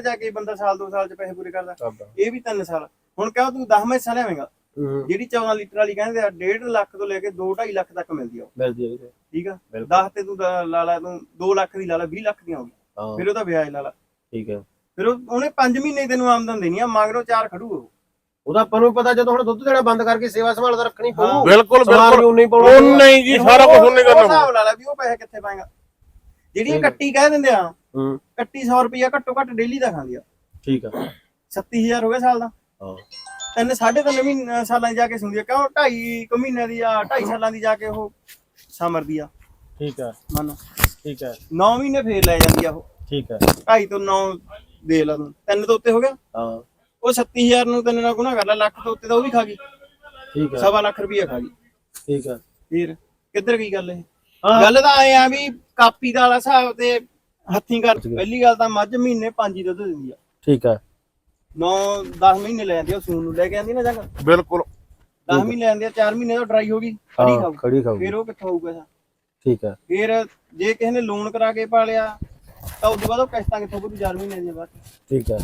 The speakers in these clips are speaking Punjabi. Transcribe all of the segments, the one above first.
ਜਾ ਕੇ ਬੰਦਾ ਸਾਲ 2 ਸਾਲ ਚ ਪੈਸੇ ਪੂਰੇ ਕਰਦਾ। ਕਰਦਾ। ਇਹ ਵੀ 3 ਸਾਲ। ਹੁਣ ਕਿਉਂ ਤੂੰ 10 ਹਿੱਸਾ ਲਿਆਵੇਂਗਾ। ਹੂੰ। ਜਿਹੜੀ 14 ਲੀਟਰ ਵਾਲੀ ਕਹਿੰਦੇ ਆ 1.5 ਲੱਖ ਤੋਂ ਲੈ ਕੇ 2.5 ਲੱਖ ਤੱਕ ਮਿਲਦੀ ਆ ਉਹ, ਮਿਲਦੀ ਹੈ ਵੀਰੇ। ਠੀਕ ਆ? ਬਿਲਕੁਲ। 10 ਤੇ ਤੂੰ ਦ- ਲਾ ਲਾ ਤੂੰ 2 ਲੱਖ ਦੀ ਲਾ ਲਾ 20 ਲੱਖ ਗਈ ਹਾਂ ਫਿਰ ਉਹਦਾ ਵਿਆਜ ਲਾ ਲਾ। ਠੀਕ ਹੈ ਫਿਰ ਉਹ- ਉਹਨੇ 5 ਮਹੀਨੇ ਤੈਨੂੰ ਆਮਦਨ ਦੇਣੀ ਆ ਮਗਰੋਂ ਚਾਰ ਖੜੂ ਉਹ। ਉਹਦਾ ਆਪਾਂ ਨੂੰ ਪਤਾ ਜਦੋਂ ਹੁਣ ਦੁੱਧ ਦੇਣਾ ਬੰਦ ਕਰਕੇ ਸੇਵਾ ਸੰਭਾਲ ਤਾਂ ਰੱਖਣੀ ਪਊ। ਬਿਲਕੁਲ ਸਮਾਨ ਵੀ ਬਿਲਕੁਲ ਉਨਾ ਹੀ ਪਾਉਣਾ। ਉਹ ਨਹੀਂ ਜੀ ਸਾਰਾ ਕੁਝ ਉਹਨੇ ਉਹ ਕਰਨਾ ਹਿਸਾਬ ਲਾ ਲਾ ਵੀ ਉਹ ਪੈਸੇ ਕਿੱਥੇ ਪਾਏਗਾ। ਜਿਹੜੀ ਇਹ ਕੱਟੀ ਕਹਿ ਦਿੰਦੇ ਆ ਹੂੰ। ਕੱਟੀ 100 ਰੁਪਿਆ ਘੱਟੋ ਘੱਟ ਡੇਲੀ ਦਾ ਖਾਂਦੀ ਆ ਠੀਕ ਆ। 37000 ਹੋ ਗਿਆ ਸਾਲ ਦਾ। ਹਾਂ। ਤਿੰਨ ਸਾਢੇ ਤਿੰਨ ਮਹੀਨੇ ਸਾਲਾਂ ਜਾ ਕੇ ਸੁਣਦੀ ਆ। ਕਿਉਂ? ਢਾਈ ਕੁ ਮਹੀਨੇ ਦੀ ਆ ਢਾਈ ਸਾਲਾਂ ਦੀ ਜਾ ਕੇ ਉਹ ਸਮਰਦੀ ਆ। ਠੀਕ ਆ। ਮੰਨ ਠੀਕ ਹੈ 9 ਮਹੀਨੇ ਫੇਰ ਲੈ ਜਾਂਦੀ ਆ ਉਹ। ਠੀਕ ਹੈ ਢਾਈ ਤੋਂ 9 ਦੇ ਲਾ ਤੂੰ ਤਿੰਨ ਤੋਂ ਉੱਤੇ ਹੋ ਗਿਆ। ਹਾਂ। ਉਹ 37000 ਨੂੰ ਤਿੰਨ ਨਾਲ ਗੁਣਾ ਕਰ ਲੈ ਲੱਖ ਤੋਂ ਉੱਤੇ ਤਾਂ ਉਹ ਵੀ ਖਾ ਗਈ। ਠੀਕ ਹੈ ਸਵਾ ਲੱਖ ਰੁਪਈਆ ਖਾ ਗਈ। ਠੀਕ ਹੈ ਫੇਰ ਕਿੱਧਰ ਗਈ ਗੱਲ ਇਹ। ਗੱਲ ਤਾਂ ਐ ਆ ਵੀ ਕਾਪੀ ਦਾ ਵਾਲਾ ਹਿਸਾਬ ਤੇ ਹੱਥੀਂ ਕਰ ਪਹਿਲੀ ਗੱਲ ਤਾਂ ਮੱਝ ਮਹੀਨੇ ਪੰਜ ਹੀ ਦੁੱਧ ਦਿੰਦੀ ਆ। ਠੀਕ ਹੈ 9 10 ਮਹੀਨੇ ਲੈ ਜਾਂਦੀ ਆ ਸੂਨ ਨੂੰ ਲੈ ਕੇ ਆਂਦੀ ਨਾ ਜੰਗ ਬਿਲਕੁਲ। 10 ਮਹੀਨੇ ਲੈਂਦੇ ਆ 4 ਮਹੀਨੇ ਤਾਂ ਡਰਾਈ ਹੋ ਗਈ ਖੜੀ ਖਾਊ ਖੜੀ ਖਾਊਗੀ। ਫੇਰ ਉਹ ਕਿੱਥੋਂ ਆਊ ਪੈਸਾ ਠੀਕ ਹੈ ਫੇਰ ਜੇ ਕਿਸੇ ਨੇ ਲੋਨ ਕਰਾ ਕੇ ਪਾਲਿਆ ਤਾਂ ਉਦੋਂ ਬਾਅਦ ਉਹ ਕਿਸ਼ਤਾਂ ਕਿੱਥੋਂ ਭਰੂ 4 ਮਹੀਨੇ ਦੀਆਂ ਬਾਅਦ। ਠੀਕ ਹੈ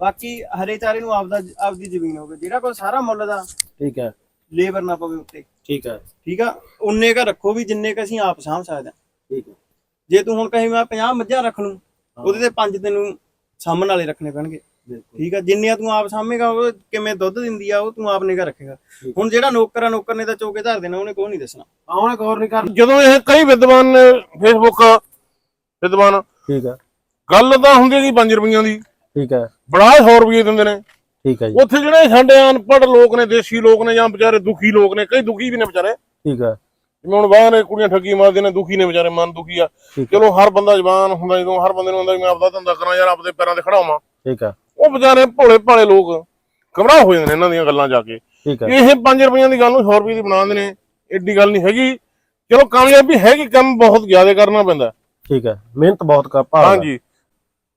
ਬਾਕੀ ਹਰੇ ਚਾਰੇ ਨੂੰ ਆਪਦਾ ਆਪਦੀ ਜ਼ਮੀਨ ਹੋਵੇ ਜਿਹੜਾ ਕੋਈ ਸਾਰਾ ਮੁੱਲ ਦਾ ਠੀਕ ਹੈ ਲੇਬਰ ਨਾ ਪਵੇ ਉੱਤੇ। ਠੀਕ ਹੈ ਠੀਕ ਆ? ਉਨੇ ਕ ਰੱਖੋ ਵੀ ਜਿੰਨੇ ਕ ਅਸੀਂ ਆਪ ਸਾਂਭ ਸਕਦੇ ਹਾਂ। ਠੀਕ ਹੈ ਜੇ ਤੂੰ ਹੁਣ ਕਹੇ ਮੈਂ 50 ਮੱਝਾਂ ਰੱਖ ਲੂੰ ਉਹਦੇ ਤੇ ਪੰਜ ਤੈਨੂੰ ਸਾਂਭਣ ਵਾਲੇ ਰੱਖਣੇ ਪੈਣਗੇ। ਠੀਕ ਆ ਜਿੰਨੀਆਂ ਤੂੰ ਆਪ ਸਾਂਭੇਗਾ ਉਹ ਕਿਵੇਂ ਦੁੱਧ ਦਿੰਦੀ ਆ ਉਹ ਤੂੰ ਆਪ ਨਿਗਾ ਰੱਖੇਗਾ। ਹੁਣ ਜਿਹੜਾ ਨੌਕਰ ਆ ਨੌਕਰ ਨੇ ਤਾਂ ਚੋਕੇ ਧਰ ਦੇਣਾ ਉਹਨੇ ਕੋਈ ਨਹੀਂ ਦੱਸਣਾ। ਆਉਣੇ ਗੌਰ ਨਹੀਂ ਕਰ ਜਦੋਂ ਇਹ ਕਈ ਵਿਦਵਾਨ ਨੇ ਫੇਸਬੁੱਕ ਵਿਦਵਾਨ ਠੀਕ ਹੈ ਗੱਲ ਤਾਂ ਹੁੰਦੀ ਹੈਗੀ 5 ਰੁਪਈਆਂ ਦੀ। ਠੀਕ ਹੈ ਬੜਾ 100 ਰੁਪਏ ਦਿੰਦੇ ਨੇ। ਠੀਕ ਹੈ ਜੀ। ਉੱਥੇ ਜਿਹੜੇ ਸਾਡੇ ਅਨਪੜ੍ਹ ਲੋਕ ਨੇ ਦੇਸੀ ਲੋਕ ਨੇ ਜਾਂ ਵਿਚਾਰੇ ਦੁਖੀ ਲੋਕ ਨੇ ਕਈ ਦੁਖੀ ਵੀ ਨੇ ਵਿਚਾਰੇ। ਠੀਕ ਹੈ ਜਿਵੇਂ ਹੁਣ ਬਾਹਰ ਕੁੜੀਆਂ ਠੱਗੀ ਮਾਰਦੇ ਨੇ ਦੁਖੀ ਨੇ ਵਿਚਾਰੇ ਮਨ ਦੁਖੀ ਆ। ਠੀਕ ਚਲੋ ਹਰ ਬੰਦਾ ਜਵਾਨ ਹੁੰਦਾ ਜਦੋਂ ਹਰ ਬੰਦੇ ਨੂੰ ਹੁੰਦਾ ਵੀ ਮੈਂ ਆਪਦਾ ਧੰਦਾ ਕਰਾਂ ਯਾਰ ਆਪਦੇ ਪੈਰਾਂ ਤੇ ਖੜਾ ਹੋਵਾਂ। ਠੀਕ ਹੈ ਉਹ ਵਿਚਾਰੇ ਭੋਲੇ ਭਾਲੇ ਲੋਕ ਗਮਰਾਹ ਹੋ ਜਾਂਦੇ ਨੇ ਇਹਨਾਂ ਦੀਆਂ ਗੱਲਾਂ ਜਾ ਕੇ। ਠੀਕ ਇਹ 5 ਰੁਪਈਆਂ ਦੀ ਗੱਲ ਨੂੰ 100 ਰੁਪਏ ਦੀ ਬਣਾ ਦਿੰਦੇ ਨੇ ਏਡੀ ਗੱਲ ਨਹੀਂ ਹੈਗੀ। ਚਲੋ ਕਾਮਯਾਬੀ ਹੈਗੀ ਕੰਮ ਬਹੁਤ ਜ਼ਿਆਦਾ ਕਰਨਾ ਪੈਂਦਾ। ਠੀਕ ਹੈ ਮਿਹਨਤ ਬਹੁਤ ਕਰ ਭਾਲ ਹਾਂਜੀ।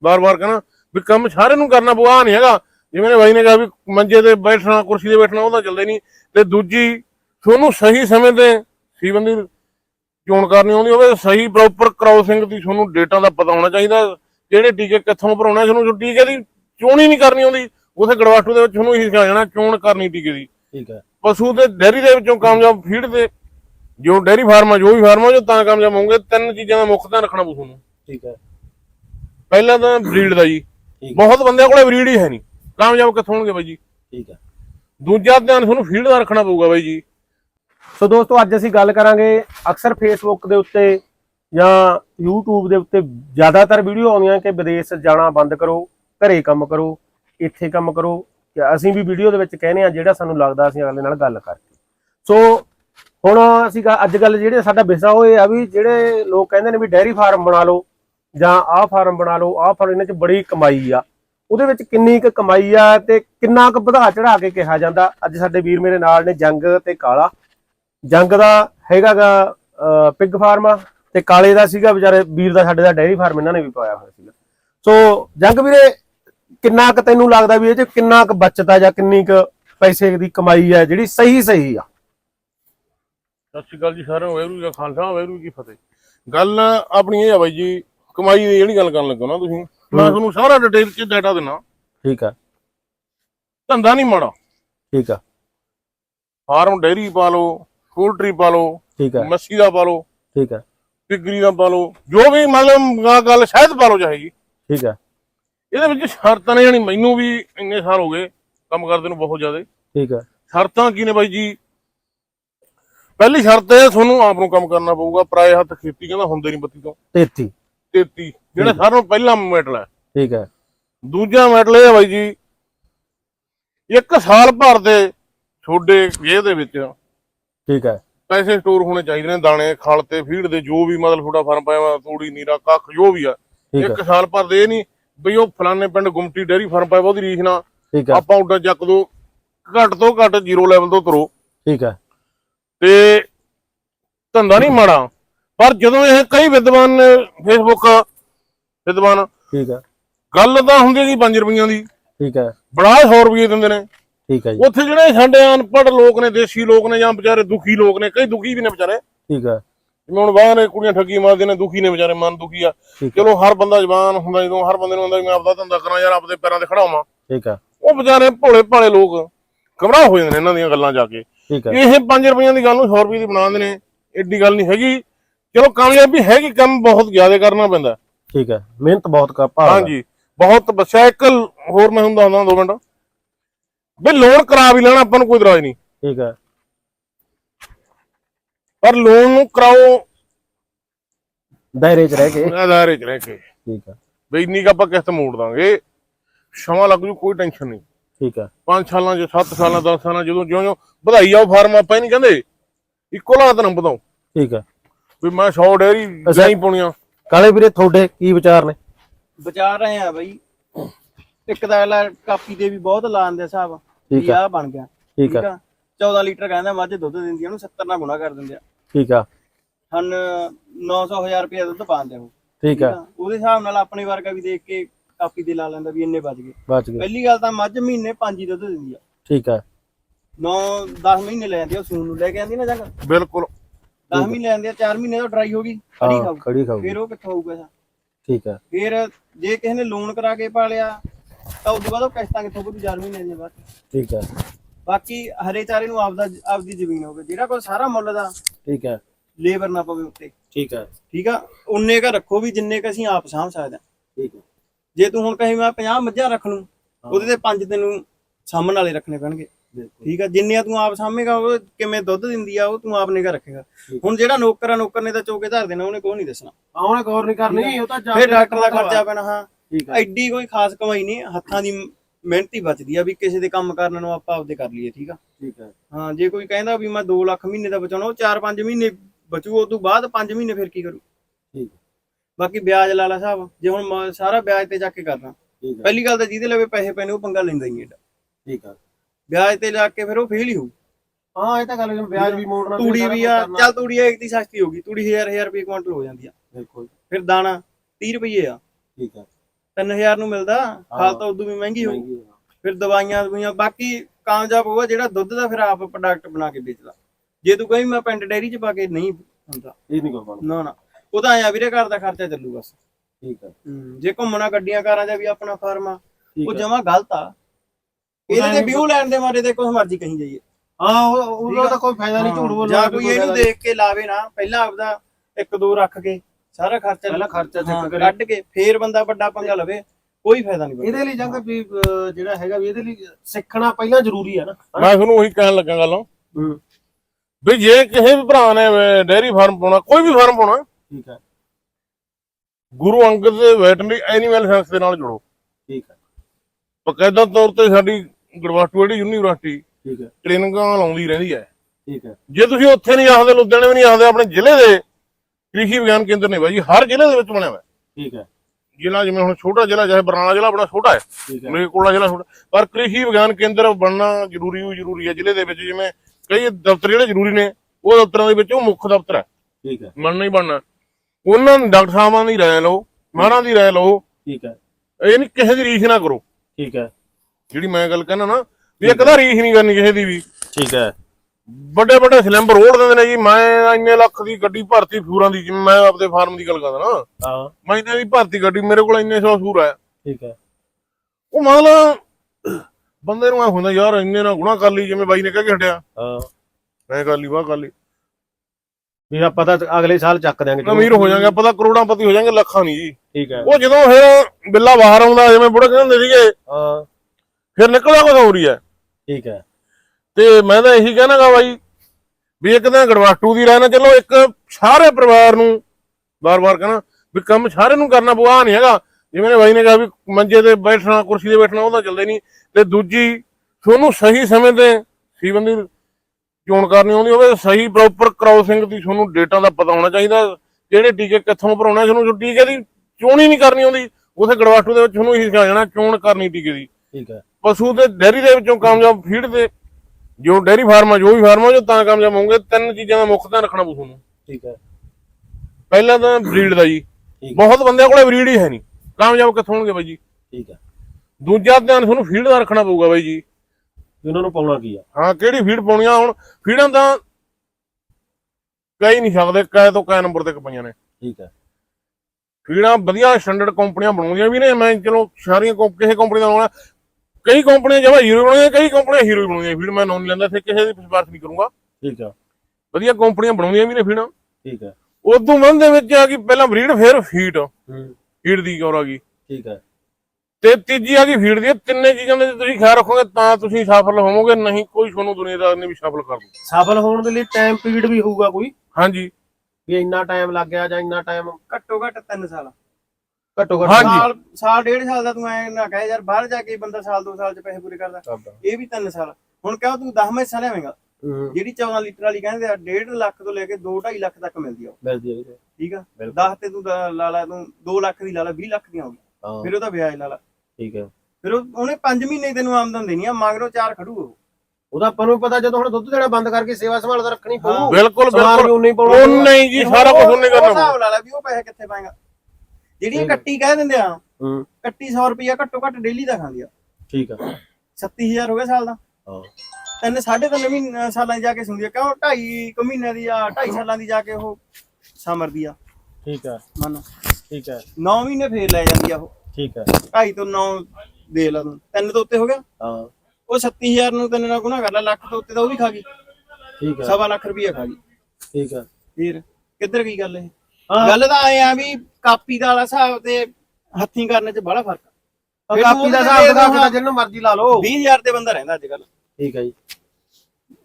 ਬਾਰ-ਬਾਰ ਕਹਣਾ ਵੀ ਕੰਮ ਸਾਰੇ ਨੂੰ ਕਰਨਾ ਪਊ ਨਹੀਂ ਹੈਗਾ। ਜਿਵੇਂ ਨੇ ਬਾਈ ਨੇ ਕਿਹਾ ਵੀ ਮੰਜੇ ਤੇ ਬੈਠਣਾ ਕੁਰਸੀ ਤੇ ਬੈਠਣਾ ਉਹ ਤਾਂ ਚੱਲਦਾ ਨਹੀਂ। ਤੇ ਦੂਜੀ ਤੁਹਾਨੂੰ ਸਹੀ ਸਮੇਂ ਤੇ ਸੀ ਬੰਦੀ ਚੋਣ ਕਰਨੀ ਆਉਂਦੀ ਹੋਵੇ ਸਹੀ ਪ੍ਰੋਪਰ ਕ੍ਰਾਸਿੰਗ ਦੀ ਤੁਹਾਨੂੰ ਡੇਟਾ ਦਾ ਪਤਾ ਹੋਣਾ ਚਾਹੀਦਾ। ਜਿਹੜੇ ਟੀਕੇ ਕਿੱਥੋਂ ਭਰਾਉਣਾ ਤੁਹਾਨੂੰ ਟੀਕੇ ਦੀ ਚੋਣ ਹੀ ਨਹੀਂ ਕਰਨੀ ਆਉਂਦੀ ਉਥੇ ਗੜਵਾਟੂ ਦੇ ਵਿੱਚ ਤੁਹਾਨੂੰ ਇਹੀ ਸਿਖਾਇਆ ਜਾਣਾ ਚੋਣ ਕਰਨੀ ਟੀਕੇ ਦੀ। ਠੀਕ ਹੈ। ਪਸ਼ੂ ਤੇ ਡੈਰੀ ਦੇ ਵਿੱਚੋਂ ਕਾਮਯਾਬ ਫੀਡ ਤੇ ਜੋ ਡੈਰੀ ਫਾਰਮ ਆ ਜੋ ਵੀ ਫਾਰਮ ਆ ਜੋ ਤਾਂ ਕਾਮਯਾਬ ਹੋਣਗੇ। ਤਿੰਨ ਚੀਜ਼ਾਂ ਦਾ ਮੁੱਖ ਧਿਆਨ ਰੱਖਣਾ ਪਊ ਤੁਹਾਨੂੰ। ਠੀਕ ਹੈ। ਪਹਿਲਾਂ ਤਾਂ ਬਰੀਡ ਦਾ ਜੀ। ਬਹੁਤ ਬੰਦਿਆਂ ਕੋਲੇ ਬਰੀਡ ਹੀ ਹੈ ਨਹੀਂ। ਕਾਮਯਾਬ ਕਿੱਥੋਂ ਹੋਣਗੇ ਬਾਈ ਜੀ? ਠੀਕ ਹੈ। ਦੂਜਾ ਧਿਆਨ ਤੁਹਾਨੂੰ ਫੀਡ ਦਾ ਰੱਖਣਾ ਪਊਗਾ ਬਾਈ ਜੀ। ਸੋ ਦੋਸਤੋ, ਅੱਜ ਅਸੀਂ ਗੱਲ ਕਰਾਂਗੇ ਅਕਸਰ ਫੇਸਬੁੱਕ ਦੇ ਉੱਤੇ ਜਾਂ YouTube ਦੇ ਉੱਤੇ ਜ਼ਿਆਦਾਤਰ ਵੀਡੀਓ ਆਉਂਦੀਆਂ ਕਿ ਵਿਦੇਸ਼ ਜਾਣਾ ਬੰਦ ਕਰੋ, ਘਰੇ ਕੰਮ ਕਰੋ, ਇੱਥੇ ਕੰਮ ਕਰੋ। ਅਸੀਂ ਵੀ ਵੀਡੀਓ ਦੇ ਵਿੱਚ ਕਹਿੰਦੇ ਆ ਜਿਹੜਾ ਸਾਨੂੰ ਲੱਗਦਾ ਅਸੀਂ ਅਗਲੇ ਨਾਲ ਗੱਲ ਕਰਕੇ। ਸੋ ਹੁਣ ਅਸੀਂ ਗ- ਅੱਜ ਗੱਲ ਜਿਹੜੇ ਸਾਡਾ ਵਿਸ਼ਾ ਉਹ ਇਹ ਆ ਵੀ ਜਿਹੜੇ ਲੋਕ ਕਹਿੰਦੇ ਨੇ ਵੀ ਡੈਰੀ ਫਾਰਮ ਬਣਾ ਲਓ ਜਾਂ ਆਹ ਫਾਰਮ ਬਣਾ ਲਓ, ਆਹ ਫਾਰਮ ਇਹਨਾਂ 'ਚ ਬੜੀ ਕਮਾਈ ਆ। ਉਹਦੇ ਵਿੱਚ ਕਿੰਨੀ ਕੁ ਕਮਾਈ ਆ ਤੇ ਕਿੰਨਾ ਕੁ ਵਧਾ ਚੜਾ ਕੇ ਕਿਹਾ ਜਾਂਦਾ। ਅੱਜ ਸਾਡੇ ਵੀਰ ਮੇਰੇ ਨਾਲ ਨੇ ਜੰਗ ਤੇ ਕਾਲਾ। ਜੰਗ ਦਾ ਹੈਗਾਗਾ ਪਿਗ ਫਾਰਮ ਤੇ ਕਾਲੇ ਦਾ ਸੀਗਾ ਵਿਚਾਰੇ ਵੀਰ ਦਾ ਸਾਡੇ ਦਾ ਡੈਰੀ ਫਾਰਮ ਇਹਨਾਂ ਨੇ ਵੀ ਪਾਇਆ ਹੋਇਆ ਸੀਗਾ। ਸੋ ਜੰਗ ਵੀਰੇ ਕਿੰਨਾ ਕੁ ਤੈਨੂੰ ਲੱਗਦਾ ਵੀ ਇਹ ਚ ਕਿੰਨਾ ਕੁ ਬਚਤ ਆ ਜਾਂ ਕਿੰਨੀ ਕੁ ਪੈਸੇ ਦੀ ਕਮਾਈ ਆ ਜਿਹੜੀ ਸਹੀ ਸਹੀ ਆ? ਸਤਿ ਸ਼੍ਰੀ ਅਕਾਲ ਜੀ ਸਾਰਿਆਂ ਨੂੰ ਵੈਰੂ ਜੀ ਕਾ ਖਾਲਸਾ ਵੈਰੂ ਕੀ ਫਤਿਹ। ਗੱਲ ਆਪਣੀ ਇਹ ਆ ਬਾਈ ਜੀ ਕਮਾਈ ਦੀ ਜਿਹੜੀ ਗੱਲ ਕਰਨ ਲੱਗੋ ਨਾ ਤੁਸੀਂ ਮੈਂ ਤੁਹਾਨੂੰ ਸਾਰਾ ਡਿਟੇਲ ਚ ਡਾਟਾ ਦਿੰਨਾ ਠੀਕ ਆ। ਧੰਦਾ ਨਹੀਂ ਮਾੜਾ। ਠੀਕ ਆ। ਫਾਰਮ ਡੈਰੀ ਪਾ ਲਓ ਪੋਲਟਰੀ ਪਾ ਲਓ ਠੀਕ ਆ ਮੱਛੀ ਦਾ ਪਾ ਲਓ ਠੀਕ ਆ ਪਿਗਰੀ ਦਾ ਪਾ ਲਓ ਜੋ ਵੀ ਮਤਲਬ ਗੱਲ ਸ਼ਾਇਦ ਪਾ ਲਓ ਚਾਹੇ ਜੀ। ਠੀਕ ਆ ਇਹਦੇ ਵਿੱਚ ਸ਼ਰਤਾਂ ਨੇ ਜਾਣੀ ਮੈਨੂੰ ਵੀ ਇੰਨੇ ਸਾਲ ਹੋ ਗਏ ਕੰਮ ਕਰਦੇ ਨੂੰ ਬਹੁਤ ਜ਼ਿਆਦਾ। ਠੀਕ ਆ ਸ਼ਰਤਾਂ ਕੀ ਨੇ ਬਾਈ ਜੀ? ਪਹਿਲੀ ਸ਼ਰਤ ਹੈ ਤੁਹਾਨੂੰ ਆਪ ਨੂੰ ਕੰਮ ਕਰਨਾ ਪਊਗਾ ਪਰਾਏ ਹੱਥ ਖੇਤੀ ਕਹਿੰਦਾ ਹੁੰਦੇ ਨਹੀਂ ਬੱਤੀ ਤੋਂ। 33 33 ਜਿਹੜਾ ਸਾਰਿਆਂ ਨੂੰ ਪਹਿਲਾ ਮੈਟਲ ਹੈ। ਠੀਕ ਆ ਦੂਜਾ ਮੈਟਲ ਇਹ ਹੈ ਬਾਈ ਜੀ ਇੱਕ ਸਾਲ ਭਰ ਦੇ ਛੋਡੇ ਇਹ ਦੇ ਵਿੱਚ ਠੀਕ ਆ ਪੈਸੇ ਸਟੋਰ ਹੋਣੇ ਚਾਹੀਦੇ ਨੇ ਦਾਣੇ ਖਲ ਤੇ ਫੀਡ ਦੇ ਜੋ ਵੀ ਮਤਲਬ ਤੁਹਾਡਾ ਫਾਰਮ ਪਾਇਆ ਤੂੜੀ ਨੀਰਾ ਕੱਖ ਜੋ ਵੀ ਆ। ਇੱਕ ਸਾਲ ਭਰ ਦੇ ਨਹੀਂ ਬਈ ਉਹ ਫਲਾਣੇ ਪਿੰਡ ਗੁਮਟੀ ਡੇਰੀ ਫਾਰਮ ਪਾਇਆ ਉਹਦੀ ਰੀਸ ਨਾ ਆਪਾਂ ਉੱਡਾ ਚੱਕ ਦੋ ਘੱਟ ਤੋਂ ਘੱਟ ਜ਼ੀਰੋ ਲੈਵਲ ਤੋਂ ਤੁਰੋ। ਠੀਕ ਆ ਤੇ ਧੰਦਾ ਨਹੀਂ ਮਾੜਾ ਪਰ ਜਦੋਂ ਇਹ ਕਈ ਵਿਦਵਾਨ ਨੇ ਫੇਸਬੁੱਕ ਵਿਦਵਾਨ ਠੀਕ ਆ ਗੱਲ ਤਾਂ ਹੁੰਦੀ ਹੈਗੀ 5 ਰੁਪਈਆਂ ਦੀ। ਠੀਕ ਆ ਬੜਾ 100 ਰੁਪਏ ਦਿੰਦੇ ਨੇ। ਠੀਕ ਆ ਜੀ। ਉੱਥੇ ਜਿਹੜੇ ਸਾਡੇ ਅਨਪੜ੍ਹ ਲੋਕ ਨੇ ਦੇਸੀ ਲੋਕ ਨੇ ਜਾਂ ਵਿਚਾਰੇ ਦੁਖੀ ਲੋਕ ਨੇ ਕਈ ਦੁਖੀ ਵੀ ਨੇ ਵਿਚਾਰੇ। ਠੀਕ ਆ ਜਿਵੇਂ ਹੁਣ ਬਾਹਰ ਨੇ ਕੁੜੀਆਂ ਠੱਗੀ ਮਾਰਦੇ ਨੇ ਦੁਖੀ ਨੇ ਵਿਚਾਰੇ ਮਨ ਦੁਖੀ ਆ। ਹੈ। ਚਲੋ ਹਰ ਬੰਦਾ ਜਵਾਨ ਹੁੰਦਾ ਜਦੋਂ ਹਰ ਬੰਦੇ ਨੂੰ ਹੁੰਦਾ ਮੈਂ ਆਪਦਾ ਧੰਦਾ ਕਰਾਂ ਯਾਰ ਆਪਦੇ ਪੈਰਾਂ ਤੇ ਖੜਾ ਹੋਵਾਂ ਠੀਕ ਹੈ। ਉਹ ਵਿਚਾਰੇ ਭੋਲੇ ਭਾਲੇ ਲੋਕ ਘਬਰਾ ਹੋ ਜਾਂਦੇ ਨੇ ਇਹਨਾਂ ਦੀਆਂ ਗੱਲਾਂ ਜਾ ਕੇ। ਠੀਕ ਹੈ। ਇਹ 5 ਰੁਪਈਆਂ ਦੀ ਗੱਲ ਨੂੰ 100 ਰੁਪਏ ਦੀ ਬਣਾ ਦਿੰਦੇ ਨੇ ਐਡੀ ਗੱਲ ਨਹੀਂ ਹੈਗੀ। ਚਲੋ ਕਾਮਯਾਬੀ ਹੈਗੀ ਕੰਮ ਬਹੁਤ ਜ਼ਿਆਦਾ ਕਰਨਾ ਪੈਂਦਾ। ਠੀਕ ਹੈ। ਮਿਹਨਤ ਬਹੁਤ ਕਰ ਹਾਂਜੀ। ਬਹੁਤ ਬੱਚਾ ਇੱਕ ਹੋਰ ਮੈਂ ਹੁੰਦਾ ਹੁੰਦਾ ਦੋ ਮਿੰਟ। ਵੀ ਲੋਨ ਕਰਾ ਵੀ ਲੈਣਾ ਆਪਾਂ ਨੂੰ ਕੋਈ ਇਤਰਾਜ਼ ਨਹੀਂ। ਠੀਕ ਹੈ। ਪਰ ਲੋਨ ਨੂੰ ਕਰਾਓ। ਦਾਇਰੇ 'ਚ ਰਹਿ ਕੇ। ਆਧਾਰੇ 'ਚ ਰਹਿ ਕੇ। ਠੀਕ ਹੈ। ਵੀ ਇੰਨੀ ਕੁ ਆਪਾਂ ਕਿਸ਼ਤ ਮੋੜ ਦਾਂਗੇ ਸਮਾਂ ਲੱਗ ਜੂ ਕੋਈ ਟੈਨਸ਼ਨ ਨਹੀਂ। ਠੀਕ ਹੈ। 5 ਸਾਲਾਂ 'ਚ 7 ਸਾਲਾਂ 10 ਸਾਲਾਂ ਜਦੋਂ ਜਿਉਂ ਜਿਉਂ ਵਧਾਈ ਆਓ ਫਾਰਮ ਆਪਾਂ ਹੀ ਨਹੀਂ ਕਹਿੰਦੇ। ਇੱਕੋ ਲਾਤ ਨਾ ਵਧਾਓ। ਠੀਕ ਹੈ। ਵੀ ਮੈਂ 100 ਡੇਰੀ। ਨਹੀਂ ਪਾਉਣੀਆਂ ਕਾਲੇ ਵੀਰੇ ਤੁਹਾਡੇ ਕੀ ਵਿਚਾਰ ਨੇ? ਵਿਚਾਰ ਰਹੇ ਆ ਬਈ। ਇੱਕ ਤਾਂ ਅਗਲਾ ਕਾਪੀ ਦੇ ਵੀ ਬਹੁਤ ਲਾਉਂਦੇ ਹਿਸਾਬ। ਠੀਕ ਵੀ ਆ। ਬਣ ਗਿਆ। ਠੀਕ ਆ। 14 ਲੀਟਰ ਕਹਿੰਦਾ ਮੱਝ ਦੁੱਧ ਦਿੰਦੀ ਆ ਉਹਨੂੰ 70 ਨਾਲ ਗੁਣਾ ਕਰ ਦਿੰਦੇ ਆ। ਠੀਕ ਆ। ਹਨ 900 1000 ਰੁਪਏ ਦੁੱਧ ਪਾਉਂਦੇ ਆ ਉਹ। ਠੀਕ ਆ। ਉਹਦੇ ਹਿਸਾਬ ਨਾਲ ਆਪਣੇ ਵਰਗਾ ਵੀ ਦੇਖ ਕੇ ਕਾਪੀ ਦੇ ਲਾ ਲੈਂਦਾ ਵੀ ਇੰਨੇ ਬਚ ਗਏ। ਬਚ ਗਏ। ਪਹਿਲੀ ਗੱਲ ਤਾਂ ਮੱਝ ਮਹੀਨੇ ਪੰਜ ਹੀ ਦੁੱਧ ਦਿੰਦੀ ਆ। ਠੀਕ ਆ। 9 10 ਮਹੀਨੇ ਲੈ ਜਾਂਦੀ ਆ ਉਹ ਸੂਣ ਨੂੰ ਲੈ ਕੇ ਆਂਦੀ ਨਾ ਜੰਗ। ਬਿਲਕੁਲ। 10 ਮਹੀਨੇ ਲੈਂਦੇ ਆ 4 ਮਹੀਨੇ ਤਾਂ ਡਰਾਈ ਹੋ ਗਈ ਖੜੀ ਹਾਂ ਖਾਊ ਖੜੀ ਖਾਊ ਫਿਰ ਉਹ ਕਿੱਥੋਂ ਆਊਗਾ? ਠੀਕ ਆ। ਫਿਰ ਜੇ ਕਿਸੇ ਨੇ ਲੋਨ ਕਰਾ ਕੇ ਪਾਲਿਆ ਤਾਂ ਉਦੋਂ ਬਾਅਦ ਉਹ ਕਿਸ਼ਤਾਂ ਕਿੱਥੋਂ ਭਰੂ 4 ਮਹੀਨੇ ਦੀਆਂ ਬਾਅਦ। ਠੀਕ ਆ ਬਾਕੀ ਹਰੇ ਚਾਰੇ ਨੂੰ ਆਪਦਾ ਆਪਦੀ ਜ਼ਮੀਨ ਹੋਵੇ ਜਿਹੜਾ ਕੋਈ ਸਾਰਾ ਮੁੱਲ ਦਾ ਠੀਕ ਆ ਲੇਬਰ ਨਾ ਪਵੇ ਉੱਤੇ। ਠੀਕ ਆ ਠੀਕ ਆ? ਉਨੇ ਕ ਰੱਖੋ ਵੀ ਜਿੰਨੇ ਕ ਅਸੀਂ ਆਪ ਸਾਂਭ ਸਕਦੇ ਹਾਂ ਠੀਕ ਆ ਜੇ ਤੂੰ ਹੁਣ ਕਹੇ ਮੈਂ 50 ਮੱਝਾਂ ਰੱਖ ਲੂੰ ਉਹਦੇ ਤੇ ਪੰਜ ਤੈਨੂੰ ਸਾਂਭਣ ਵਾਲੇ ਰੱਖਣੇ ਪੈਣਗੇ। ਬਿਲਕੁਲ। ਠੀਕ ਆ? ਜਿੰਨੀਆਂ ਤੂੰ ਆਪ ਸਾਂਭੇਗਾ ਉਹ ਕਿਵੇਂ ਦੁੱਧ ਦਿੰਦੀ ਆ ਉਹ ਤੂੰ ਆਪ ਨਿਗਾ ਰੱਖੇਗਾ। ਹੁਣ ਜਿਹੜਾ ਨੌਕਰ ਆ ਨੌਕਰ ਨੇ ਤਾਂ ਚੋਕੇ ਧਰ ਦੇਣਾ ਉਹਨੇ ਕੋਈ ਨਹੀਂ ਦੱਸਣਾ। ਆਉਣੇ ਗੌਰ ਨਹੀਂ ਕਰਨੀ ਉਹ ਤਾਂ ਜਾ ਫਿਰ ਡਾਕਟਰ ਦਾ ਖਰਚਾ ਪੈਣਾ ਹਾਂ। ਠੀਕ ਐਡੀ ਕੋਈ ਖਾਸ ਕਮਾਈ ਨਹੀਂ ਹੱਥਾਂ ਦੀ ਮਿਹਨਤ ਹੀ ਬਚਦੀ ਆ ਵੀ ਕਿਸੇ ਦੇ ਕੰਮ ਕਰਨ ਨੂੰ ਆਪਾਂ ਆਪਦੇ ਕਰ ਲਈਏ ਠੀਕ ਆ। ਠੀਕ ਆ। ਹਾਂ ਜੇ ਕੋਈ ਕਹਿੰਦਾ ਵੀ ਮੈਂ 2 ਲੱਖ ਮਹੀਨੇ ਦਾ ਬਚਾਉਣਾ ਉਹ 4-5 ਮਹੀਨੇ ਬਚੂ ਉਸ ਤੋਂ ਬਾਅਦ 5 ਮਹੀਨੇ ਫਿਰ ਕੀ ਕਰੂ? ਠੀਕ ਬਾਕੀ ਵਿਆਜ ਲਾ ਲਾ ਸਾਹਿਬ ਜੇ ਹੁਣ ਸਾਰਾ ਵਿਆਜ ਤੇ ਜਾ ਕੇ ਆ। ਪਹਿਲੀ ਗੱਲ ਤਾਂ ਜਿਹਦੇ ਲਵੇ ਪੈਸੇ ਪੈਣੇ ਉਹ ਪੰਗਾ ਲੈਂਦਾ ਹੀ ਏਡਾ ਠੀਕ ਆ। ਵਿਆਜ ਤੇ ਜਾ ਕੇ ਫਿਰ ਉਹ ਫੇਲ ਹੀ ਹੋਊ। ਹਾਂ ਇਹ ਤਾਂ ਗੱਲ ਹੈ ਵਿਆਜ ਵੀ ਮੋੜਨਾ ਤੂੜੀ ਵੀ ਆ ਚੱਲ ਤੂੜੀ ਇੱਕ ਦੀ ਸਸਤੀ ਹੋ ਗਈ ਤੂੜੀ 1000 1000 ਰੁਪਏ ਕੁਇੰਟਲ ਹੋ ਜਾਂਦੀ ਆ। ਬਿਲਕੁਲ। ਫਿਰ ਦਾਣਾ 30 ਰੁਪਏ ਆ। ਠੀਕ ਆ। 3000 ਨੂੰ ਮਿਲਦਾ ਖਾਲ ਤਾਂ ਉਦੋਂ ਵੀ ਮਹਿੰਗੀ ਹੋਊ। ਫਿਰ ਦਵਾਈਆਂ ਦਵਾਈਆਂ ਬਾਕੀ ਕਾਮਯਾਬ ਹੋਊਗਾ ਜਿਹੜਾ ਦੁੱਧ ਦਾ ਫਿਰ ਆਪ ਪ੍ਰੋਡਕਟ ਬਣਾ ਕੇ ਵੇਚਦਾ। ਜੇ ਤੂੰ ਕਹੀਂ ਮੈਂ ਪਿੰਡ ਡੈਰੀ 'ਚ ਪਾ ਕੇ ਨਹੀਂ ਹੁੰਦਾ। ਇਹ ਨਹੀਂ ਬਣਦਾ ਨਾ ਨਾ। ਉਹ ਤਾਂ ਆਇਆ ਵੀਰੇ ਘਰ ਦਾ ਖਰਚਾ ਚੱਲੂ ਬਸ। ਠੀਕ ਹੂੰ, ਜੇ ਘੁੰਮਣਾ ਗੱਡੀਆਂ ਕਾਰਾਂ ਦਾ ਵੀ ਆਪਣਾ ਫਾਰਮ ਆ ਉਹ ਜਮਾ ਗਲਤ ਆ। ਇਹਦੇ ਤੇ ਵਿਊ ਲੈਣ ਦੇ ਮਾਰੇ ਤੇ ਕੁਝ ਮਰਜ਼ੀ ਕਹੀ ਜਾਈਏ। ਹਾਂ ਉਹ ਉਹਦਾ ਤਾਂ ਕੋਈ ਫਾਇਦਾ ਨਹੀਂ ਝੂਠ ਬੋਲਣਾ ਜਾਂ ਕੋਈ ਇਹਨੂੰ ਦੇਖ ਕੇ ਲਾਵੇ ਨਾ ਪਹਿਲਾਂ ਆਪਦਾ ਇੱਕ ਦੋ ਰੱਖ ਕੇ ਸਾਰਾ ਖਰਚਾ ਪਹਿਲਾਂ ਖਰਚਾ ਹਾਂ, ਕਰੇ। ਕੱਢ ਕੇ ਫੇਰ ਬੰਦਾ ਵੱਡਾ ਪੰਗਾ ਲਵੇ ਕੋਈ ਫਾਇਦਾ ਨਹੀਂ ਬਣਦਾ ਇਹਦੇ ਲਈ ਜੰਗ ਵੀ ਜਿਹੜਾ ਹੈਗਾ ਵੀ ਇਹਦੇ ਲਈ ਸਿੱਖਣਾ ਪਹਿਲਾਂ ਜ਼ਰੂਰੀ ਹੈ ਨਾ। ਮੈਂ ਤੁਹਾਨੂੰ ਉਹੀ ਕਹਿਣ ਲੱਗਾ ਗੱਲ। ਵੀ ਜੇ ਕਿਸੇ ਵੀ ਭਰਾ ਨੇ ਡੇਅਰੀ ਫਾਰਮ ਪਾਉਣਾ ਕੋਈ ਵੀ ਫਾਰਮ ਪਾਉਣਾ ਠੀਕ ਹੈ। ਗੁਰੂ ਅੰਗਦ ਦੇ ਵੈਟਰਨਰੀ ਐਨੀਮਲ ਸਾਇੰਸ ਦੇ ਨਾਲ ਜੁੜੋ। ਠੀਕ ਹੈ। ਬਕਾਇਦਾ ਤੌਰ ਤੇ ਸਾਡੀ ਗੜਵਾਟੂ ਜਿਹੜੀ ਯੂਨੀਵਰਸਿਟੀ ਠੀਕ ਹੈ। ਟ੍ਰੇਨਿੰਗਾਂ ਲਾਉਂਦੀ ਰਹਿੰਦੀ ਹੈ। ਠੀਕ ਹੈ। ਜੇ ਤੁਸੀਂ ਉੱਥੇ ਨਹੀਂ ਆਖਦੇ ਲੁਧਿਆਣੇ ਵੀ ਨਹੀਂ ਆਖਦੇ ਆਪਣੇ ਜ਼ਿਲ੍ਹੇ ਦੇ ਕ੍ਰਿਸ਼ੀ ਵਿਗਿਆਨ ਕੇਂਦਰ ਨੇ ਬਾਈ ਜੀ ਹਰ ਜ਼ਿਲ੍ਹੇ ਦੇ ਵਿੱਚ ਬਣਿਆ ਹੋਇਆ। ਠੀਕ ਹੈ। ਜ਼ਿਲ੍ਹਾ ਜਿਵੇਂ ਹੁਣ ਛੋਟਾ ਜ਼ਿਲ੍ਹਾ ਚਾਹੇ ਬਰਨਾਲਾ ਜ਼ਿਲ੍ਹਾ ਬੜਾ ਛੋਟਾ ਹੈ ਕੋਲ ਜ਼ਿਲ੍ਹਾ ਛੋਟਾ ਪਰ ਕ੍ਰਿਸ਼ੀ ਵਿਗਿਆਨ ਕੇਂਦਰ ਬਣਨਾ ਜ਼ਰੂਰੀ ਹੋ ਜ਼ਰੂਰੀ ਹੈ। ਜ਼ਿਲ੍ਹੇ ਦੇ ਵਿੱਚ ਜਿਵੇਂ ਕਈ ਦਫ਼ਤਰ ਜਿਹੜੇ ਜ਼ਰੂਰੀ ਨੇ ਉਹ ਦਫ਼ਤਰਾਂ ਦੇ ਵਿੱਚ ਉਹ ਮੁੱਖ ਦਫ਼ਤਰ ਹੈ। ਠੀਕ ਹੈ। ਬਣਨਾ ਹੀ ਬਣਨਾ। ਉਹਨਾਂ ਨੂੰ ਡਾਕਟਰ ਸਾਹਿਬਾਂ ਦੀ ਰਾਏ ਲਓ ਮਾਹਰਾਂ ਦੀ ਰਾਏ ਲਓ। ਠੀਕ ਹੈ। ਇਹ ਨਹੀਂ ਕਿਸੇ ਦੀ ਰੀਸ ਨਾ ਕਰੋ। ਠੀਕ ਹੈ। ਜਿਹੜੀ ਮੈਂ ਗੱਲ ਕਹਿੰਦਾ ਨਾ ਵੀ ਇੱਕ ਤਾਂ ਰੀਸ ਨਹੀਂ ਕਰਨੀ ਕਿਸੇ ਦੀ ਵੀ। ਠੀਕ ਹੈ। ਵੱਡੇ ਵੱਡੇ ਸਿਲੰਡਰ ਰੋੜ ਦਿੰਦੇ ਨੇ ਜੀ। ਮੈਂ ਇੰਨੇ ਲੱਖ ਦੀ ਗੱਡੀ ਭਰਤੀ ਫੂਰਾਂ ਦੀ ਜਿਵੇਂ ਮੈਂ ਆਪਦੇ ਫਾਰਮ ਦੀ ਗੱਲ ਕਰਦਾ ਨਾ। ਹਾਂ। ਮੈਂ ਇੰਨੇ ਦੀ ਭਰਤੀ ਗੱਡੀ ਮੇਰੇ ਕੋਲ ਇੰਨੇ ਸੌ ਸੂਰ ਆ ਠੀਕ ਹੈ। ਉਹ ਮਤਲਬ ਬੰਦੇ ਨੂੰ ਐ ਹੁੰਦਾ ਯਾਰ ਇੰਨੇ ਨਾਲ ਗੁਣਾ ਕਰ ਲਈ ਜਿਵੇਂ ਬਾਈ ਨੇ ਕਹਿ ਕੇ ਹਟਿਆ। ਹਾਂ। ਮੈਂ ਕਰ ਲਈ ਵਾਹ ਕਰ ਲਈ। ਵੀ ਆਪਾਂ ਤਾਂ ਅਗਲੇ ਸਾਲ ਚੱਕ ਦਿਆਂਗੇ। ਅਮੀਰ ਹੋ ਜਾਾਂਗੇ ਪਤਾ ਕਰੋੜਾਂਪਤੀ ਹੋ ਜਾਾਂਗੇ ਲੱਖਾਂ ਨਹੀਂ ਜੀ। ਠੀਕ ਹੈ। ਉਹ ਜਦੋਂ ਫਿਰ ਬਿੱਲਾ ਬਾਹਰ ਆਉਂਦਾ ਜਿਵੇਂ ਬੁੜੇ ਕਹਿੰਦੇ ਸੀਗੇ ਹਾਂ। ਫਿਰ ਨਿਕਲਦਾ ਕੁਝ ਹੋਰ ਹੀ ਹੈ। ਠੀਕ ਹੈ। ਤੇ ਮੈਂ ਤਾਂ ਇਹੀ ਕਹਿਣਾਗਾ ਬਾਈ ਵੀ ਇੱਕ ਤਾਂ ਗੜਵਾਟੂ ਦੀ ਰਹਿਣਾ ਚਲੋ ਇੱਕ ਸਾਰੇ ਪਰਿਵਾਰ ਨੂੰ ਬਾਰ-ਬਾਰ ਕਹਿਣਾ ਵੀ ਕੰਮ ਸਾਰੇ ਨੂੰ ਕਰਨਾ ਆਹ ਨਹੀਂ ਹੈਗਾ। ਜਿਵੇਂ ਨੇ ਬਾਈ ਨੇ ਕਿਹਾ ਵੀ ਮੰਜੇ ਤੇ ਬੈਠਣਾ ਕੁਰਸੀ ਤੇ ਬੈਠਣਾ ਉਹ ਤਾਂ ਚੱਲਦਾ ਨਹੀਂ। ਤੇ ਦੂਜੀ ਤੁਹਾਨੂੰ ਸਹੀ ਸਮੇਂ ਤੇ ਸੀ ਬੰਦੀ ਚੋਣ ਕਰਨੀ ਆਉਂਦੀ ਹੋਵੇ ਸਹੀ ਪ੍ਰੋਪਰ ਕ੍ਰਾਸਿੰਗ ਦੀ ਤੁਹਾਨੂੰ ਡੇਟਾ ਦਾ ਪਤਾ ਹੋਣਾ ਚਾਹੀਦਾ। ਕਿਹੜੇ ਟੀਕੇ ਕਿੱਥੋਂ ਭਰਾਉਣਾ ਤੁਹਾਨੂੰ ਟੀਕੇ ਦੀ ਚੋਣ ਹੀ ਨਹੀਂ ਕਰਨੀ ਆਉਂਦੀ। ਉਥੇ ਗੜਵਾਟੂ ਦੇ ਵਿੱਚ ਤੁਹਾਨੂੰ ਇਹੀ ਸਿਖਾਇਆ ਜਾਣਾ ਚੋਣ ਕਰਨੀ ਟੀਕੇ ਦੀ। ਠੀਕ ਹੈ। ਪਸ਼ੂ ਤੇ ਡੈਰੀ ਦੇ ਵਿੱਚੋਂ ਕਾਮਯਾਬ ਫੀਡ ਤੇ ਜੋ ਡੈਰੀ ਫਾਰਮ ਆ ਜੋ ਵੀ ਫਾਰਮ ਆ ਜੋ ਤਾਂ ਕਾਮਯਾਬ ਹੋਣਗੇ ਤਿੰਨ ਚੀਜ਼ਾਂ ਦਾ ਮੁੱਖ ਧਿਆਨ ਰੱਖਣਾ ਪਊ ਤੁਹਾਨੂੰ। ਠੀਕ ਹੈ। ਪਹਿਲਾਂ ਤਾਂ ਬਰੀਡ ਦਾ ਜੀ। ਬਹੁਤ ਬੰਦਿਆਂ ਕੋਲੇ ਬਰੀਡ ਹੀ ਹੈ ਨਹੀਂ। ਕਾਮਯਾਬ ਕਿੱਥੋਂ ਹੋਣਗੇ ਬਾਈ ਜੀ? ਠੀਕ ਹੈ। ਦੂਜਾ ਧਿਆਨ ਤੁਹਾਨੂੰ ਫੀਡ ਦਾ ਰੱਖਣਾ ਪਊਗਾ ਬਾਈ ਜੀ। ਵੀ ਉਹਨਾਂ ਨੂੰ ਪਾਉਣਾ ਕੀ ਆ? ਹਾਂ ਕਿਹੜੀ ਫੀਡ ਪਾਉਣੀ ਆ? ਹੁਣ ਫੀਡਾਂ ਤਾਂ ਹੀ ਨਹੀਂ ਸਕਦੇ ਕੈ ਤੋਂ ਕੈ ਨੰਬਰ ਤੇ ਪਈਆਂ ਨੇ। ਠੀਕ ਹੈ। ਫੀਡਾਂ ਵਧੀਆ ਸਟੈਂਡਰਡ ਕੰਪਨੀਆਂ ਬਣਾਉਂਦੀਆਂ ਵੀ ਨੇ। ਮੈਂ ਚਲੋ ਸਾਰੀਆਂ ਕਿਸੇ ਕੰਪਨੀ ਦਾ ਲਾਉਣਾ। ਕਈ ਕੰਪਨੀਆਂ ਜਿਵੇਂ ਹੀਰੋ ਬਣਾਉਂਦੀਆਂ ਕਈ ਕੰਪਨੀਆਂ ਹੀਰੋ ਹੀ ਬਣਾਉਂਦੀਆਂ। ਫੀਡ ਮੈਂ ਨਾਮ ਨਹੀਂ ਲੈਂਦਾ ਇੱਥੇ ਕਿਸੇ ਦੀ ਸਿਫਾਰਿਸ਼ ਨਹੀਂ ਕਰੂੰਗਾ। ਠੀਕ ਹੈ ਵਧੀਆ ਕੰਪਨੀਆਂ ਬਣਾਉਂਦੀਆਂ ਵੀ ਨੇ ਫੀਡਾਂ ਠੀਕ ਹੈ ਉਦੋਂ ਮਨ ਦੇ ਵਿੱਚ ਆ ਗਈ ਪਹਿਲਾਂ ਬਰੀਡ ਫਿਰ ਫੀਡ ਹੂੰ। ਫੀਡ ਦੀ ਕੌਰ ਆ ਗਈ। ਠੀਕ ਹੈ ਤੇ ਤੀਜੀ ਆ ਗਈ ਫੀਡ ਦੀ। ਤਿੰਨੇ ਚੀਜ਼ਾਂ ਦੇ ਤੁਸੀਂ ਖਿਆਲ ਰੱਖੋਗੇ ਤਾਂ ਤੁਸੀਂ ਸਫਲ ਹੋਵੋਗੇ ਨਹੀਂ ਕੋਈ ਤੁਹਾਨੂੰ ਦੁਨੀਆਦਾਰ ਨੇ ਵੀ ਸਫਲ ਕਰ ਦੂ ਸਫਲ ਹੋਣ ਦੇ ਲਈ ਟਾਈਮ ਪੀਰੀਅਡ ਵੀ ਹੋਊਗਾ ਕੋਈ? ਹਾਂਜੀ। ਵੀ ਇੰਨਾ ਟਾਈਮ ਲੱਗ ਗਿਆ ਜਾਂ ਇੰਨਾ ਟਾਈਮ ਘੱਟੋ ਘੱਟ 3 ਸਾਲ। ਘੱਟੋ ਘੱਟ ਹਾਂਜੀ। ਸਾਲ ਸਾਲ ਡੇਢ ਸਾਲ ਦਾ ਤੂੰ ਐ ਨਾ ਕਹੇ ਯਾਰ ਬਾਹਰ ਜਾ ਕੇ ਬੰਦਾ ਸਾਲ ਦੋ ਸਾਲ ਚ ਪੈਸੇ ਪੂਰੇ ਕਰਦਾ। ਇਹ ਵੀ 3 ਸਾਲ। ਹੁਣ ਕਿਉਂ ਤੂੰ 10 ਹਿੱਸਾ ਲਿਆਵੇਂਗਾ। ਹੂੰ। ਜਿਹੜੀ 14 ਲੀਟਰ ਵਾਲੀ ਕਹਿੰਦੇ ਆ 1.5 ਲੱਖ ਤੋਂ ਲੈ ਕੇ 2.5 ਲੱਖ ਤੱਕ ਮਿਲਦੀ ਆ ਉਹ, ਮਿਲਦੀ ਹੈ ਵੀਰੇ ਠੀਕ ਆ? ਬਿਲਕੁਲ। 10 ਤੇ ਤੂੰ ਦ- ਲਾ ਲਾ ਤੂੰ 2 ਲੱਖ ਦੀ ਲਾ ਲਾ 20 ਲੱਖ ਗਈਆਂ। ਹਾਂ। ਫਿਰ ਉਹਦਾ ਵਿਆਜ ਲਾ ਲਾ। ਠੀਕ ਹੈ ਫਿਰ ਉਹ- ਉਹਨੇ 5 ਮਹੀਨੇ ਤੈਨੂੰ ਆਮਦਨ ਦੇਣੀ ਆ ਮਗਰੋਂ ਚਾਰ ਖੜੂ ਉਹ। ਉਹਦਾ ਆਪਾਂ ਨੂੰ ਪਤਾ ਜਦੋਂ ਹੁਣ ਦੁੱਧ ਦੇਣਾ ਬੰਦ ਕਰਕੇ ਸੇਵਾ ਸੰਭਾਲ ਤਾਂ ਰੱਖਣੀ ਪਊ। ਬਿਲਕੁਲ ਸਮਾਨ ਵੀ ਬਿਲਕੁਲ। ਉਨਾ ਹੀ ਪਾਉਣਾ। ਉਹ ਨਹੀਂ ਜੀ ਸਾਰਾ ਕੁਝ ਉਹਨੇ ਉਹ ਕਰਨਾ ਹਿਸਾਬ ਲਾ ਲਾ ਵੀ ਉਹ ਪੈਸੇ ਕਿੱਥੇ ਪਾਏਗਾ। ਜਿਹੜੀ ਇਹ ਕੱਟੀ ਕਹਿ ਦਿੰਦੇ ਆ ਹੂੰ। ਕੱਟੀ 100 ਰੁਪਿਆ ਘੱਟੋ ਘੱਟ ਡੇਲੀ ਦਾ ਖਾਂਦੀ ਆ। ਠੀਕ ਹੈ 37000 ਹੋ ਗਿਆ ਸਾਲ ਦਾ। ਹਾਂ। ਤਿੰਨ ਸਾਢੇ ਤਿੰਨ ਮਹੀਨੇ ਸਾਲਾਂ ਜਾ ਕੇ ਸੁਣਦੀ ਆ। ਕਿਉਂ? ਢਾਈ ਕੁ ਮਹੀਨਿਆਂ ਦੀ ਆ ਢਾਈ ਸਾਲਾਂ ਦੀ ਜਾ ਕੇ ਉਹ ਸਮਰਦੀ ਆ। ਠੀਕ ਹੈ ਮੰਨ ਠੀਕ ਹੈ 9 ਮਹੀਨੇ ਫੇਰ ਲੈ ਜਾਂਦੀ ਆ ਉਹ। ਠੀਕ ਹੈ ਢਾਈ ਤੋਂ 9 ਦੇ ਲਾ ਤੂੰ ਤਿੰਨ ਤੋਂ ਉੱਤੇ ਹੋ ਗਿਆ। ਹਾਂ। ਉਹ 37000 ਨੂੰ ਤਿੰਨ ਨਾਲ ਗੁਣਾ ਕਰ ਲੈ ਲੱਖ ਤੋਂ ਉੱਤੇ ਤਾਂ ਉਹ ਵੀ ਖਾ ਗਈ। ਠੀਕ ਹੈ ਸਵਾ ਲੱਖ ਰੁਪਈਆ ਖਾ ਗਈ। ਠੀਕ ਹੈ ਫੇਰ ਕਿੱਧਰ ਕੀ ਗੱਲ ਇਹ? ਗੱਲ ਤਾਂ ਐ ਆ ਵੀ ਕਾਪੀ ਦਾ ਵਾਲਾ ਹਿਸਾਬ ਤੇ ਹੱਥੀਂ ਕਰਨ 'ਚ ਬੜਾ ਫ਼ਰਕ ਆ। ਕਾਪੀ ਦਾ ਹਿਸਾਬ ਕਿਤਾਬ ਤਾਂ ਜਿਹਨੂੰ ਮਰਜ਼ੀ ਲਾ ਲਓ। 20000 ਤੇ ਬੰਦਾ ਰਹਿੰਦਾ ਅੱਜ ਕੱਲ ਠੀਕ ਹੈ ਜੀ।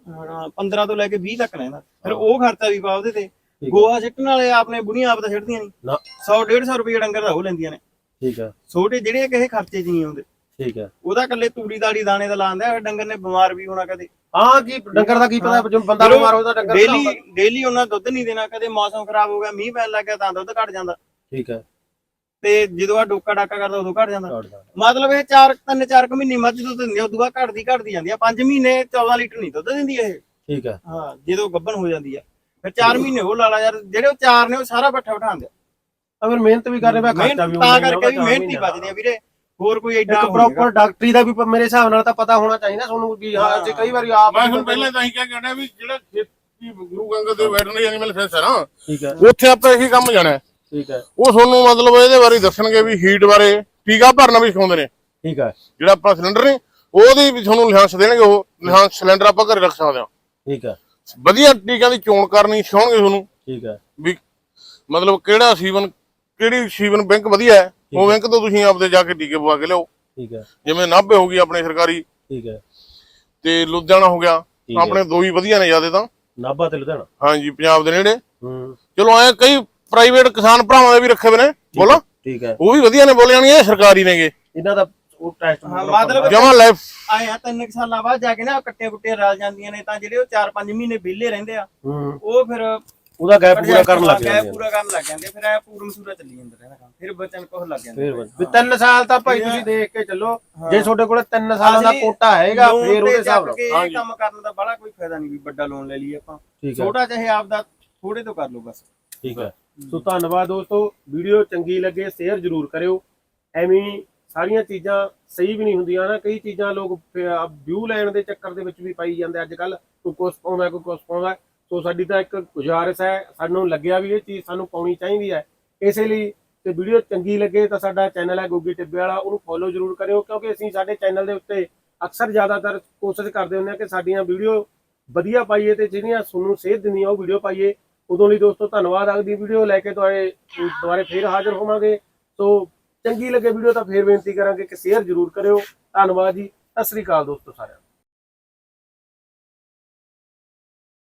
ਹਾਂ 15 ਤੋਂ ਲੈ ਕੇ 20 ਤੱਕ ਰਹਿੰਦਾ। ਫਿਰ ਉਹ ਖਰਚਾ ਵੀ ਪਾ ਉਹਦੇ ਤੇ। ਗੋਹਾ ਸਿੱਟਣ ਵਾਲੇ ਆਪਣੇ ਬੁੜੀਆਂ ਆਪ ਤਾਂ ਸਿੱਟਦੀਆਂ ਨਹੀਂ ਨਾ। 100 150 ਰੁਪਏ ਡੰਗਰ ਦਾ ਉਹ ਲੈਂਦੀਆਂ ਨੇ। ਠੀਕ ਹੈ ਛੋਟੇ ਜਿਹੜੇ ਕਿਸੇ ਖਰਚੇ 'ਚ ਨਹੀਂ ਆਉਂਦੇ। ਠੀਕ ਹੈ ਉਹਦਾ ਇਕੱਲੇ ਤੂੜੀ ਦਾੜੀ ਦਾਣੇ ਦਾ ਲਾਉਂਦਾ ਡੰਗਰ ਨੇ ਬਿਮਾਰ ਵੀ ਹੋਣਾ ਕਦੇ। ਹਾਂ ਕੀ ਡੰਗਰ ਦਾ ਕੀ ਪਤਾ ਜਦੋਂ ਬੰਦਾ ਫਿਰ ਬਿਮਾਰ ਹੋਦਾ ਡੰਗਰ ਡੇਲੀ ਡੇਲੀ ਉਹਨਾਂ ਦੁੱਧ ਨਹੀਂ ਦੇਣਾ ਕਦੇ ਮੌਸਮ ਖਰਾਬ ਹੋ ਗਿਆ ਮੀਂਹ ਪੈਣ ਲੱਗ ਗਿਆ ਤਾਂ ਦੁੱਧ ਘਟ ਜਾਂਦਾ। ਠੀਕ ਹੈ। ਤੇ ਜਦੋਂ ਆ ਡੋਕਾ ਡਾਕਾ ਕਰਦਾ ਉਦੋਂ ਘਟ ਜਾਂਦਾ। ਮਤਲਬ ਇਹ 4 3 4 ਕੁ ਮਹੀਨੇ ਮੱਝ ਦੁੱਧ ਦਿੰਦੀ ਆ ਉਦੋਂ ਬਾਅਦ ਘਟਦੀ ਘਟਦੀ ਜਾਂਦੀ ਆ। 5 ਮਹੀਨੇ 14 ਲੀਟਰ ਨਹੀਂ ਦੁੱਧ ਦਿੰਦੀ ਇਹ। ਠੀਕ ਹੈ। ਹਾਂ ਜਦੋਂ ਗੱਭਣ ਹੋ ਜਾਂਦੀ ਆ। ਫਿਰ 4 ਮਹੀਨੇ ਉਹ ਲਾ ਲਾ ਯਾਰ ਜਿਹੜੇ ਉਹ 4 ਨੇ ਉਹ ਸਾਰਾ ਬੱਠਾ ਉਠਾਉਂਦੇ ਆ। ਅਗਰ ਮਿਹਨਤ ਵੀ ਕਰਨੇ ਪਿਆ ਖਰਚਾ ਵੀ ਮਿਹਨਤ ਤਾਂ ਹੀ ਕਰਕੇ ਵੀ ਮਿਹਨਤੀ ਚਾਰ ਬਚਦੀ ਆ ਵੀਰੇ। ਹੋਰ ਕੋਈ ਐਡਾ ਇੱਕ। ਪ੍ਰੋਪਰ ਡਾਕਟਰੀ ਦਾ ਵੀ ਪ- ਮੇਰੇ ਹਿਸਾਬ ਨਾਲ ਤਾਂ ਪਤਾ ਹੋਣਾ ਚਾਹੀਦਾ ਤੁਹਾਨੂੰ ਵੀ ਹਾਂ ਜੇ ਕਈ ਵਾਰੀ ਆਪ ਮੈਂ ਹੁਣ ਪਹਿਲਾਂ ਤਾਂ ਹੀ ਕਿਹਾ ਗਿਆ ਵੀ ਜਿਹੜਾ ਖੇਤੀ ਗੁਰੂ ਅੰਗਦ ਦੇ ਵੈਟਰਨਰੀ ਐਨੀਮਲ ਸਾਇੰਸ ਹੈ ਨਾ ਠੀਕ ਹੈ। ਉੱਥੇ ਆਪਾਂ ਇਹੀ ਕੰਮ ਜਾਣਾ। ਹੈ। ਠੀਕ ਹੈ। ਉਹ ਤੁਹਾਨੂੰ ਮਤਲਬ ਇਹਦੇ ਬਾਰੇ ਦੱਸਣਗੇ ਵੀ ਹੀਟ ਬਾਰੇ ਟੀਕਾ ਭਰਨਾ ਵੀ ਸਿਖਾਉਂਦੇ ਨੇ। ਠੀਕ ਹੈ। ਜਿਹੜਾ ਆਪਣਾ ਸਿਲੰਡਰ ਨੇ ਉਹਦੀ ਵੀ ਤੁਹਾਨੂੰ ਲਾਇਸੈਂਸ ਦੇਣਗੇ ਉਹ ਲਾਇਸੈਂਸ ਸਿਲੰਡਰ ਆਪਾਂ ਘਰੇ ਰੱਖ ਸਕਦੇ ਹਾਂ। ਠੀਕ ਹੈ। ਵਧੀਆ ਟੀਕਿਆਂ ਦੀ ਚੋਣ ਕਰਨੀ ਸਿਖਾਉਣਗੇ ਤੁਹਾਨੂੰ। ਠੀਕ ਹੈ। ਵੀ ਮਤਲਬ ਕਿਹੜਾ ਸੀਵਨ ਕਿਹੜੀ ਸੀਵਨ ਬੈਂਕ ਵਧੀਆ ਹੈ ਉਹ ਬੈਂਕ ਤੋਂ ਤੁਸੀਂ ਆਪਦੇ ਜਾ ਕੇ ਟੀਕੇ ਪਵਾ ਕੇ ਲਿਆਓ। ਠੀਕ ਹੈ। ਜਿਵੇਂ ਨਾਭੇ ਹੋ ਗਈ ਆਪਣੇ ਸਰਕਾਰੀ। ਠੀਕ ਹੈ। ਤੇ ਲੁਧਿਆਣਾ ਹੋ ਗਿਆ। ਆਪਣੇ ਦੋ ਹੀ ਵਧੀਆ ਨੇ ਜ਼ਿਆਦਾ ਤਾਂ। ਨਾਭਾ ਤੇ ਲੁਧਿਆਣਾ? ਹਾਂਜੀ ਪੰਜਾਬ ਦੇ ਨੇੜੇ। ਹੂੰ। ਚਲੋ ਐ ਕਈ ਪ੍ਰਾਈਵੇਟ ਕਿਸਾਨ ਭਰਾਵਾਂ ਦੇ ਵੀ ਰੱਖੇ ਹੋਏ ਨੇ। ਬੋਲੋ। ਠੀਕ ਹੈ। ਉਹ ਵੀ ਵਧੀਆ ਨੇ ਬੋਲੇ ਜਾਣਗੇ ਇਹ ਸਰਕਾਰੀ ਨੇਗੇ। ਇਹਨਾਂ ਦਾ ਉਹ ਟੈਸਟ ਹਾਂ, ਮਤਲਬ- ਜਮਾ ਲਾਈਫ ਆਇਆ ਤਿੰਨ ਸਾਲਾਂ ਬਾਅਦ ਜਾ ਕੇ ਨਾ ਕੱਟੇ ਕੁੱਟੇ ਰਲ ਜਾਂਦੀਆਂ ਨੇ ਤਾਂ ਜਿਹੜੇ ਉਹ 4-5 ਮਹੀਨੇ ਵਿਹਲੇ ਰਹਿੰਦੇ ਆ। ਉਹ ਫਿਰ ਉਹਦਾ ਗੈਪ ਪੂਰਾ ਕਰਨ ਲੱਗ ਜਾਂਦੇ ਆ। ਪੂਰਾ ਕਰਨ ਲੱਗ ਜਾਂਦੇ ਫਿਰ ਐ ਪੂਰਨ ਸੂਰਾ ਚੱਲੀ ਜਾਂਦਾ ਰਹਿਣਾ ਕੰਮ। ਫਿਰ ਬੱਚਨ ਕੋਹ ਲੱਗ ਜਾਂਦੇ ਫੇਰ ਵੀ ਤਿੰਨ ਸਾਲ ਤਾਂ ਭਾਈ ਤੁਸੀਂ ਦੇਖ ਕੇ ਚੱਲੋ ਜੇ ਤੁਹਾਡੇ ਕੋਲ ਤਿੰਨ ਸਾਲਾਂ ਦਾ ਕੋਟਾ ਹੈਗਾ ਫੇਰ ਉਹਦੇ ਹਿਸਾਬ ਨਾਲ। ਕੰਮ ਕਰਨ ਦਾ ਬੜਾ ਕੋਈ ਫਾਇਦਾ ਨਹੀਂ ਵੀ ਵੱਡਾ ਲੋਨ ਲੈ ਲਈਏ ਆਪਾਂ। ਛੋਟਾ ਚਾਹੇ ਆਪਦਾ ਥੋੜੇ ਤੋਂ ਕਰ ਲਓ ਬਸ। ਠੀਕ ਹੈ। ਸੋ ਧੰਨਵਾਦ ਦੋਸਤੋ ਵੀਡੀਓ ਚੰਗੀ ਲੱਗੇ ਸ਼ੇਅਰ ਜ਼ਰੂਰ ਕਰਿਓ। ਐਵੇਂ ਸਾਰੀਆਂ ਚੀਜ਼ਾਂ ਸਹੀ ਵੀ ਨਹੀਂ ਹੁੰਦੀਆਂ ਨਾ ਕਈ ਚੀਜ਼ਾਂ ਲੋਕ ਵਿਊ ਲੈਣ ਦੇ ਚੱਕਰ ਦੇ ਵਿੱਚ ਵੀ ਪਾਈ ਜਾਂਦੇ ਅੱਜ ਕੱਲ ਕੋਈ ਕੁਛ ਪਾਉਂਦਾ ਕੋਈ ਕੁਛ ਪਾਉਂਦਾ। ਸੋ ਸਾਡੀ ਤਾਂ ਇੱਕ ਗੁਜ਼ਾਰਿਸ਼ ਹੈ, ਸਾਨੂੰ ਲੱਗਿਆ ਵੀ ਇਹ ਚੀਜ਼ ਸਾਨੂੰ ਪਾਉਣੀ ਚਾਹੀਦੀ ਹੈ। ਇਸੇ ਲਈ ਤੇ ਵੀਡੀਓ ਚੰਗੀ ਲੱਗੇ ਤਾਂ ਸਾਡਾ ਚੈਨਲ ਹੈ ਗੋਗੀ ਟਿੱਬੇ ਵਾਲਾ, ਉਹਨੂੰ ਫੋਲੋ ਜ਼ਰੂਰ ਕਰਿਓ, ਕਿਉਂਕਿ ਅਸੀਂ ਸਾਡੇ ਚੈਨਲ ਦੇ ਉੱਤੇ ਅਕਸਰ ਜ਼ਿਆਦਾਤਰ ਕੋਸ਼ਿਸ਼ ਕਰਦੇ ਹੁੰਦੇ ਹਾਂ ਕਿ ਸਾਡੀਆਂ ਵੀਡੀਓ ਵਧੀਆ ਪਾਈਏ ਤੇ ਜਿਹੜੀਆਂ ਤੁਹਾਨੂੰ ਸੇਧ ਦਿੰਦੀਆਂ ਉਹ ਵੀਡੀਓ ਪਾਈਏ। ਉਦੋਂ ਲਈ ਦੋਸਤੋ, ਧੰਨਵਾਦ। ਅਗਲੀ ਵੀਡੀਓ ਲੈ ਕੇ ਤੁਹਾਡੇ, ਦੁਬਾਰੇ ਫੇਰ ਹਾਜ਼ਰ ਹੋਵਾਂਗੇ। ਸੋ ਚੰਗੀ ਲੱਗੇ ਵੀਡੀਓ ਤਾਂ ਫੇਰ ਬੇਨਤੀ ਕਰਾਂਗੇ ਕਿ ਸ਼ੇਅਰ ਜ਼ਰੂਰ ਕਰਿਓ। ਧੰਨਵਾਦ ਜੀ। ਸਤਿ ਸ੍ਰੀ ਅਕਾਲ ਦੋਸਤੋ ਸਾਰਿਆਂ ਨੂੰ।